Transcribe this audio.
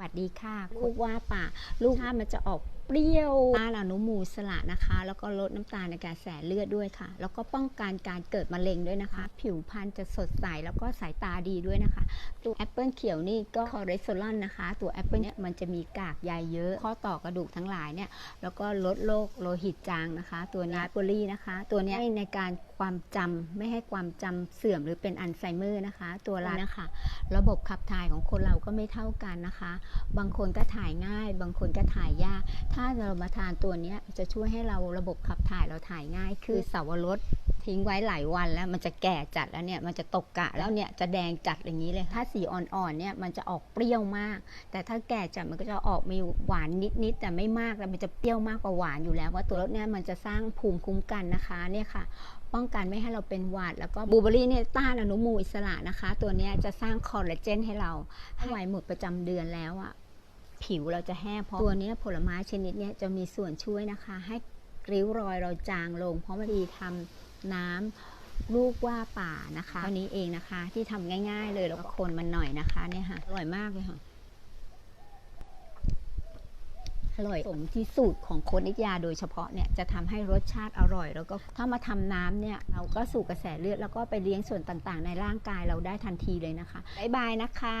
วัสดีค่ะลูกว่าป่าลูกชาติมันจะออก เปรี้ยวต้านอนุมูลสละนะคะ แล้วก็ลดน้ำตาลในการแสเลือดด้วยค่ะ แล้วก็ป้องกันการเกิดมะเร็งด้วยนะคะ ผิวพรรณจะสดใสแล้วก็สายตาดีด้วยนะคะ ตัวแอปเปิลเขียวนี่ก็คอเลสเตอรอลนะคะ ตัวแอปเปิลเนี่ยมันจะมีกากใยเยอะ ข้อต่อกระดูกทั้งหลายเนี่ยแล้วก็ลดโรคโลหิตจางนะคะ ตัวนี้โบลี่นะคะ ตัวนี้ในการความจำไม่ให้ความจำเสื่อมหรือเป็นอัลไซเมอร์นะคะ ตัวละนะคะระบบขับถ่ายของคนเราก็ไม่เท่ากันนะคะ บางคนก็ถ่ายง่าย บางคนก็ถ่ายยากถ้าเรามาทานตัวเนี้ยจะช่วยให้เราระบบขับถ่ายเราถ่ายง่ายคือเสาวรสทิ้งไว้หลายวันแล้วมันจะแก่จัดแล้วเนี่ยมันจะตกกะแล้วเนี่ยจะแดงจัดอย่างนี้เลย ถ้าสีอ่อนๆเนี่ยมันจะออกเปรี้ยวมาก แต่ถ้าแก่จัดมันก็จะออกมีหวานนิดๆแต่ไม่มากแต่มันจะเปรี้ยวมากกว่าหวานอยู่แล้วว่าตัวรสเนี่ยมันจะสร้างภูมิคุ้มกันนะคะเนี่ยค่ะป้องกันไม่ให้เราเป็นหวัดแล้วก็บลูเบอรี่เนี่ยต้านอนุมูลอิสระนะคะ ตัวเนี้ยจะสร้างคอลลาเจนให้เราถ้าวัยหมดประจำเดือนแล้วอะ ผิวเราจะแห้งเพราะตัวนี้ผลไม้ชนิดนี้จะมีส่วนช่วยนะคะ ให้ริ้วรอยเราจางลง เพราะมันดีทำน้ำลูกว่าป่านะคะเท่านี้เองนะคะที่ทำง่าย ๆ เลยแล้วก็คนมันหน่อยนะคะเนี่ยค่ะอร่อยมากเลยค่ะอร่อยสมที่สูตรของโคนิยาโดยเฉพาะเนี่ยจะทำให้รสชาติอร่อย แล้วก็ถ้ามาทำน้ำเนี่ยเราก็สู่กระแสเลือดแล้วก็ไปเลี้ยงส่วนต่างๆ ในร่างกายเราได้ทันทีเลยนะคะบ๊ายบายนะคะ